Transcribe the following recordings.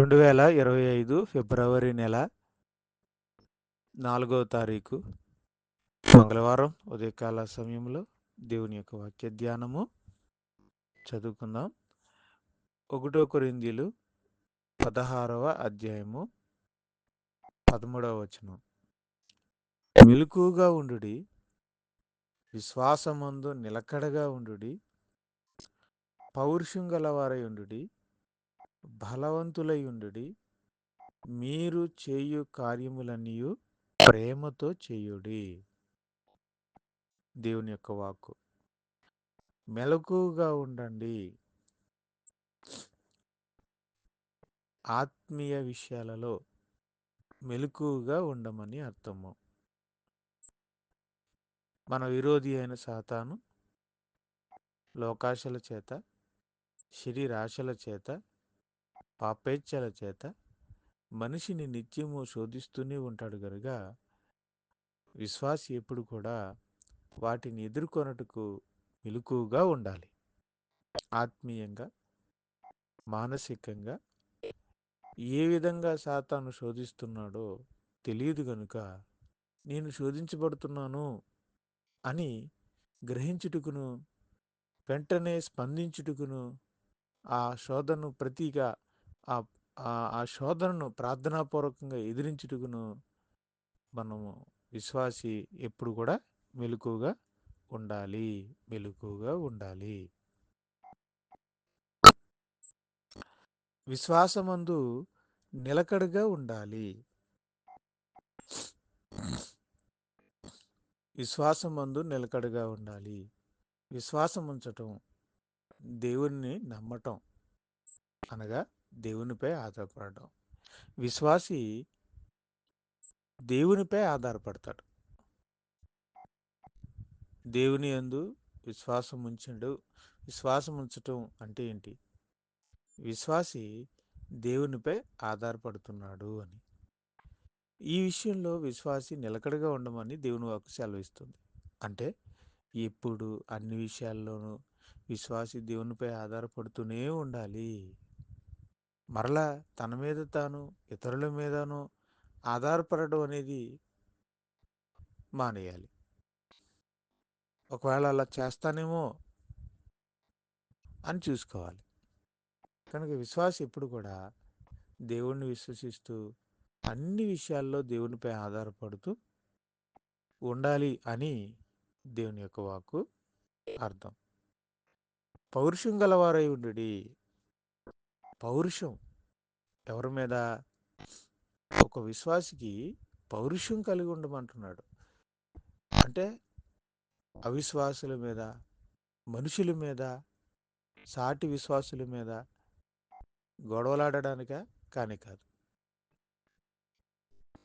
రెండు వేల ఇరవై ఐదు ఫిబ్రవరి నెల నాలుగో తారీఖు. మంగళవారం ఉదయకాల సమయంలో దేవుని యొక్క వాక్య ధ్యానము చదువుకుందాం. ఒకటో కొరిందీలు పదహారవ అధ్యాయము పదమూడవ వచనం. మెలకుగా ఉండుడి విశ్వాసమందు నిలకడగా ఉండుడి పౌరుషం గలవారై ఉండుడి బలవంతులై ఉండుడి మీరు చేయు కార్యములన్నీ ప్రేమతో చేయుడి. దేవుని యొక్క వాక్కు. మెలకుగా ఉండండి. ఆత్మీయ విషయాలలో మెలకుగా ఉండమని అర్థము. మన విరోధి అయిన సాతాను లోకాశల చేత శరీరాశల చేత పాపేచ్ఛల చేత మనిషిని నిత్యము శోధిస్తూనే ఉంటాడు కనుక విశ్వాసి ఎప్పుడు కూడా వాటిని ఎదుర్కొనటకు మెలకుగా ఉండాలి. ఆత్మీయంగా మానసికంగా ఏ విధంగా సాతాను శోధిస్తున్నాడో తెలియదు కనుక నేను శోధించబడుతున్నాను అని గ్రహించుటకును వెంటనే స్పందించుటకును ఆ శోధనను ప్రతిగా ఆ ఆ శోధనను ప్రార్థనాపూర్వకంగా ఎదిరించుటకును మనము విశ్వాసి ఎప్పుడు కూడా మెలకుగా ఉండాలి. మెలకుగా ఉండాలి. విశ్వాసమందు నిలకడగా ఉండాలి. విశ్వాసమందు నిలకడగా ఉండాలి. విశ్వాసం ఉంచటం దేవుణ్ణి నమ్మటం అనగా దేవునిపై ఆధారపడటం. విశ్వాసి దేవునిపై ఆధారపడతాడు. దేవుని యందు విశ్వాసం ఉంచడు. విశ్వాసం ఉంచటం అంటే ఏంటి? విశ్వాసి దేవునిపై ఆధారపడుతున్నాడు అని. ఈ విషయంలో విశ్వాసి నిలకడగా ఉండమని దేవుని వాకు సెలవిస్తుంది. అంటే ఎప్పుడు అన్ని విషయాల్లోనూ విశ్వాసి దేవునిపై ఆధారపడుతూనే ఉండాలి. మరలా తన మీద తాను ఇతరుల మీదనో ఆధారపడడం అనేది మానేయాలి. ఒకవేళ అలా చేస్తానేమో అని చూసుకోవాలి. కనుక విశ్వాసం ఎప్పుడు కూడా దేవుణ్ణి విశ్వసిస్తూ అన్ని విషయాల్లో దేవునిపై ఆధారపడుతూ ఉండాలి అని దేవుని యొక్క వాక్కు అర్థం. పౌరుషం గలవారై ఉండి పౌరుషం. ఎవరి మీద? ఒక విశ్వాసికి పౌరుషం కలిగి ఉండమంటున్నాడు. అంటే అవిశ్వాసుల మీద మనుషుల మీద సాటి విశ్వాసుల మీద గొడవలాడడానిక? కాని కాదు.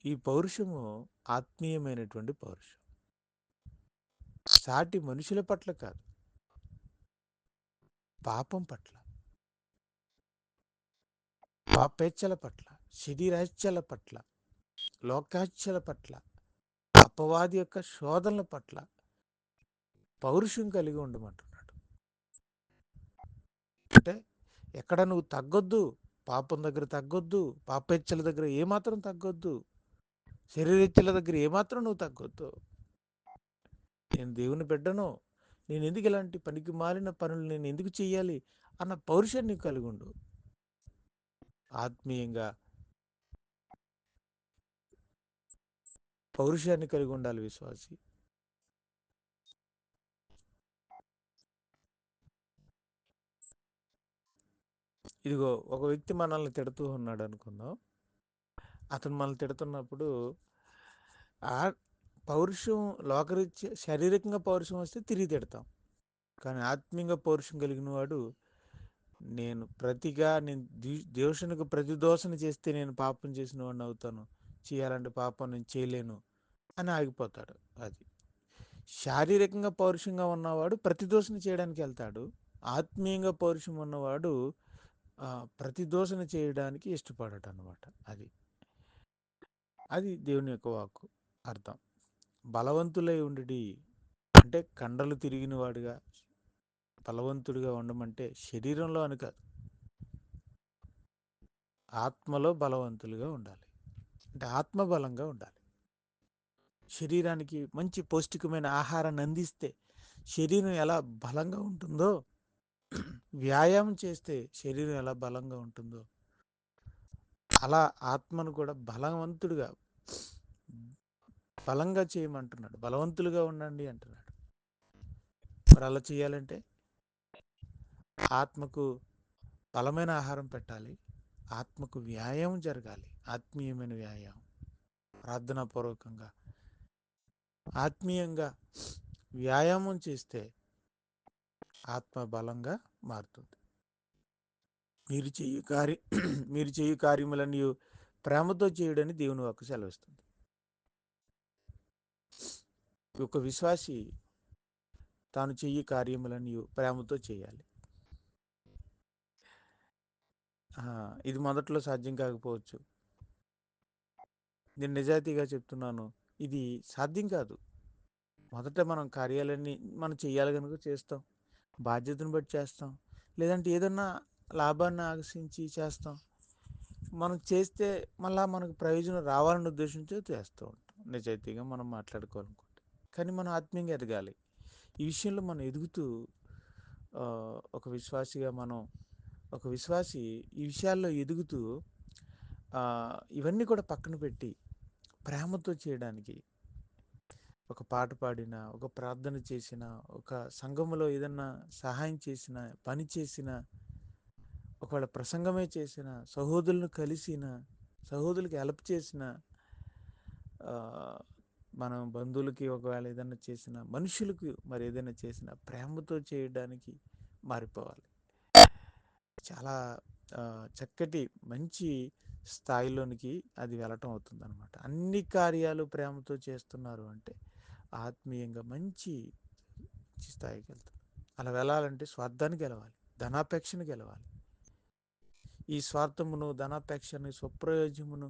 ఈ పౌరుషము ఆత్మీయమైనటువంటి పౌరుషం. సాటి మనుషుల పట్ల కాదు. పాపం పట్ల. పాపేచ్ఛల పట్ల శరీరాచ్ఛల పట్ల లోకాచ్ఛల పట్ల అపవాది యొక్క శోధనల పట్ల పౌరుషం కలిగి ఉండమంటున్నాడు. అంటే ఎక్కడ నువ్వు తగ్గొద్దు పాపం దగ్గర తగ్గొద్దు పాపేచ్ఛల దగ్గర ఏమాత్రం తగ్గొద్దు శరీరేచ్ఛల దగ్గర ఏమాత్రం నువ్వు తగ్గొద్దు. నేను దేవుని బిడ్డను నేను ఎందుకు ఇలాంటి పనికి మారిన పనులు నేను ఎందుకు చెయ్యాలి అన్న పౌరుషాన్ని కలిగి ఉండు. ఆత్మీయంగా పౌరుషాన్ని కలిగి ఉండాలి విశ్వాసి. ఇదిగో ఒక వ్యక్తి మనల్ని తిడుతూ ఉన్నాడు అనుకుందాం. అతను మనల్ని తిడుతున్నప్పుడు ఆ పౌరుషం లోకరీత్య శారీరకంగా పౌరుషం వస్తే తిరిగి తిడతాం. కానీ ఆత్మీయంగా పౌరుషం కలిగిన వాడు నేను ప్రతిగా నేను దేవుషునికి ప్రతి దోషణ చేస్తే నేను పాపం చేసిన వాడిని అవుతాను. చేయాలంటే పాపం నేను చేయలేను అని ఆగిపోతాడు అది. శారీరకంగా పౌరుషంగా ఉన్నవాడు ప్రతి దోషణ చేయడానికి వెళ్తాడు. ఆత్మీయంగా పౌరుషం ఉన్నవాడు ప్రతి దోషణ చేయడానికి ఇష్టపడట అనమాట అది. అది దేవుని యొక్క వాక్కు అర్థం. బలవంతులై ఉండి అంటే కండలు తిరిగిన వాడుగా బలవంతుడిగా ఉండమంటే శరీరంలో అని కాదు. ఆత్మలో బలవంతులుగా ఉండాలి. అంటే ఆత్మబలంగా ఉండాలి. శరీరానికి మంచి పౌష్టికమైన ఆహారాన్ని అందిస్తే శరీరం ఎలా బలంగా ఉంటుందో వ్యాయామం చేస్తే శరీరం ఎలా బలంగా ఉంటుందో అలా ఆత్మను కూడా బలవంతుడిగా బలంగా చేయమంటున్నాడు. బలవంతులుగా ఉండండి అంటున్నాడు. మరి అలా చేయాలంటే ఆత్మకు బలమైన ఆహారం పెట్టాలి. ఆత్మకు వ్యాయామం జరగాలి. ఆత్మీయమైన వ్యాయామం. ప్రార్థనాపూర్వకంగా. ఆత్మీయంగా వ్యాయామం చేస్తే ఆత్మ బలంగా మారుతుంది. మీరు చేయు కార్య మీరు చేయు కార్యములన్నీ ప్రేమతో చేయడని దేవుని వాక్కు సెలవిస్తుంది. ఒక విశ్వాసి తాను చెయ్యి కార్యములన్నీ ప్రేమతో చేయాలి. ఇది మొదట్లో సాధ్యం కాకపోవచ్చు. నేను నిజాయితీగా చెప్తున్నాను. ఇది సాధ్యం కాదు. మొదట మనం కార్యాలన్నీ మనం చేయాలి కనుక చేస్తాం. బాధ్యతను బట్టి చేస్తాం. లేదంటే ఏదన్నా లాభాన్ని ఆకర్షించి చేస్తాం. మనం చేస్తే మళ్ళా మనకు ప్రయోజనం రావాలనే ఉద్దేశంతో చేస్తూ ఉంటాం. నిజాయితీగా మనం మాట్లాడుకోవాలనుకుంటే. కానీ మనం ఆత్మీయంగా ఎదగాలి. ఈ విషయంలో మనం ఎదుగుతూ ఒక విశ్వాసిగా మనం ఒక విశ్వాసి ఈ విషయాల్లో ఎదుగుతూ ఇవన్నీ కూడా పక్కన పెట్టి ప్రేమతో చేయడానికి ఒక పాట పాడిన ఒక ప్రార్థన చేసిన ఒక సంఘములో ఏదన్నా సహాయం చేసిన పని చేసిన ఒకవేళ ప్రసంగమే చేసిన సహోదరులను కలిసిన సహోదరులకి హెల్ప్ చేసిన మనం బంధువులకి ఒకవేళ ఏదైనా చేసిన మనుషులకు మరి ఏదైనా చేసిన ప్రేమతో చేయడానికి మారిపోవాలి. చాలా చక్కటి మంచి స్థాయిలోనికి అది వెళ్ళటం అవుతుంది అనమాట అన్ని కార్యాలు ప్రేమతో చేస్తున్నారు అంటే ఆత్మీయంగా మంచి స్థాయికి వెళ్తుంది అలా వెళ్ళాలంటే స్వార్థానికి గెలవాలి ధనాపేక్షను గెలవాలి. ఈ స్వార్థమును ధనాపేక్షను స్వప్రయోజమును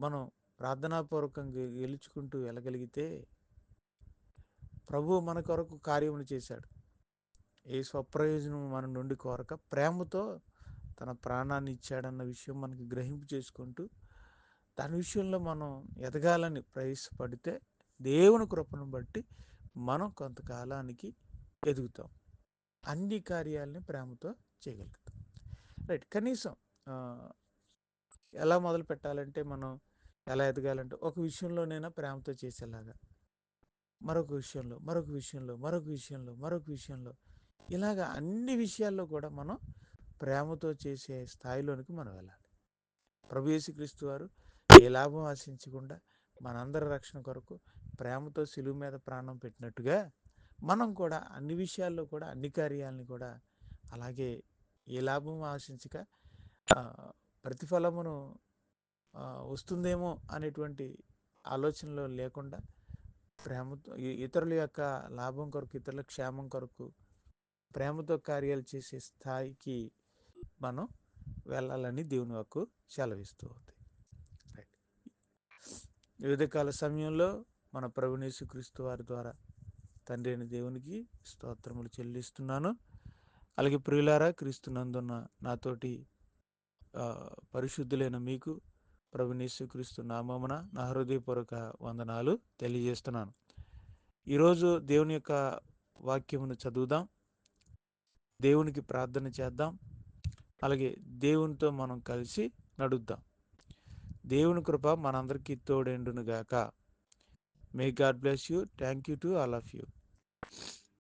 మనం ప్రార్థనాపూర్వకంగా గెలుచుకుంటూ వెళ్ళగలిగితే ప్రభు మన కొరకు కార్యమును చేశాడు. ఏ స్వప్రయోజనం మన నుండి కోరక ప్రేమతో తన ప్రాణాన్ని ఇచ్చాడన్న విషయం మనకి గ్రహింపు చేసుకుంటూ దాని విషయంలో మనం ఎదగాలని ప్రవేశపడితే దేవుని కృపను బట్టి మనం కొంతకాలానికి ఎదుగుతాం. అన్ని కార్యాలని ప్రేమతో చేయగలుగుతాం. రైట్. కనీసం ఎలా మొదలు పెట్టాలంటే మనం ఎలా ఎదగాలంటే ఒక విషయంలోనైనా ప్రేమతో చేసేలాగా. మరొక విషయంలో మరొక విషయంలో మరొక విషయంలో మరొక విషయంలో ఇలాగ అన్ని విషయాల్లో కూడా మనం ప్రేమతో చేసే స్థాయిలోనికి మనం వెళ్ళాలి. ప్రభు క్రీస్తు వారు ఏ లాభం ఆశించకుండా మనందరి రక్షణ కొరకు ప్రేమతో సిలువు మీద ప్రాణం పెట్టినట్టుగా మనం కూడా అన్ని విషయాల్లో కూడా అన్ని కార్యాలని కూడా అలాగే ఏ లాభం ఆశించక ప్రతిఫలమును వస్తుందేమో అనేటువంటి ఆలోచనలో లేకుండా ప్రేమతో ఇతరుల యొక్క లాభం కొరకు ఇతరుల క్షేమం కొరకు ప్రేమతో కార్యాలు చేసే స్థాయికి మనం వెళ్ళాలని దేవుని వరకు సెలవిస్తూ ఉంది. రైట్ వివిధ కాల సమయంలో మన క్రీస్తు వారి ద్వారా తండ్రి అయిన దేవునికి స్తోత్రములు చెల్లిస్తున్నాను. అలాగే ప్రియులారా క్రీస్తునందున్న నాతోటి పరిశుద్ధులైన మీకు క్రీస్తు నామమున నా హృదయపూర్వక వందనాలు తెలియజేస్తున్నాను. ఈరోజు దేవుని యొక్క వాక్యమును చదువుదాం. దేవునికి ప్రార్థన చేద్దాం. అలాగే దేవునితో మనం కలిసి నడుద్దాం. దేవుని కృప మనందరికీ తోడేండును గాక may God bless you thank you to all of you